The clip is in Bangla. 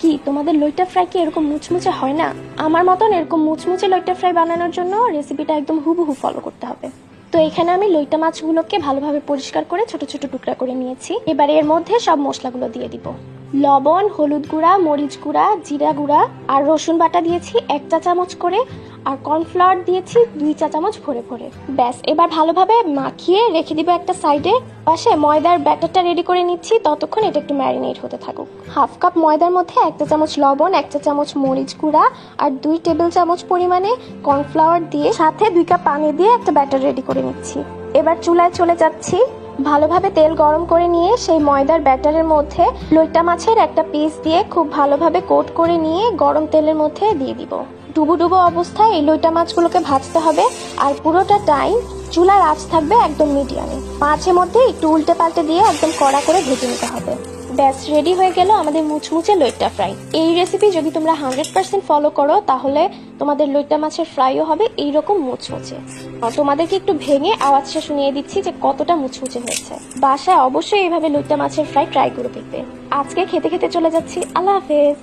কি তোমাদের লইটা ফ্রাই কি এরকম মুচমুচে হয় না? আমার মতন এরকম মুচমুচে লইটা ফ্রাই বানানোর জন্য রেসিপিটা একদম হুবহু ফলো করতে হবে। তো এখানে আমি লইটা মাছগুলোকে ভালোভাবে পরিষ্কার করে ছোট ছোট টুকরা করে নিয়েছি। এবার এর মধ্যে সব মশলাগুলো দিয়ে দিব। লবণ, হলুদ গুঁড়া, মরিচ গুঁড়া, জিরা গুঁড়া আর রসুন বাটা দিয়েছি এক চা চামচ করে। আর কর্নফ্লাওয়ার দিয়েছি দুই চা চামচ ভরে ভরে। ব্যাস, এবার ভালোভাবে মাখিয়ে রেখে দিব একটা সাইডে। পাশে ময়দার ব্যাটারটা রেডি করে নিচ্ছি, ততক্ষণ এটা একটু ম্যারিনেট হতে থাকুক। হাফ কাপ ময়দার মধ্যে এক চা চামচ লবণ এক চা চামচ মরিচ গুঁড়া আর দুই টেবিল চামচ পরিমাণে কর্নফ্লাওয়ার দিয়ে সাথে দুই কাপ পানি দিয়ে একটা ব্যাটার রেডি করে নিচ্ছি। এবার চুলায় চলে যাচ্ছি। ভালোভাবে তেল গরম করে নিয়ে সেই ময়দার ব্যাটারের মধ্যে লইটা মাছের একটা পিস দিয়ে খুব ভালোভাবে কোট করে নিয়ে গরম তেলের মধ্যে দিয়ে দিব। ডুবো ডুবো অবস্থায় এই লইটা মাছগুলোকে ভাজতে হবে। আর পুরোটা টাইম চুলার আঁচ থাকবে একদম মিডিয়ামে। মাছের মধ্যে একটু উল্টে পাল্টে দিয়ে একদম কড়া করে ভেজে নিতে হবে। ব্যাস রেডি হয়ে গেল আমাদের মুচমুচে লইট্টা ফ্রাই। এই রেসিপি যদি তোমরা হান্ড্রেড পার্সেন্ট ফলো করো, তাহলে তোমাদের লইট্টা মাছের ফ্রাইও হবে এইরকম মুচমুচে তোমাদেরকে একটু ভেঙে আওয়াজটা শুনিয়ে দিচ্ছি যে কতটা মুচমুচে হয়েছে। বাসায় অবশ্যই এইভাবে লইট্টা মাছের ফ্রাই ট্রাই করে দেখবে। আজকে খেতে খেতে চলে যাচ্ছি। আল্লাহ হাফেজ।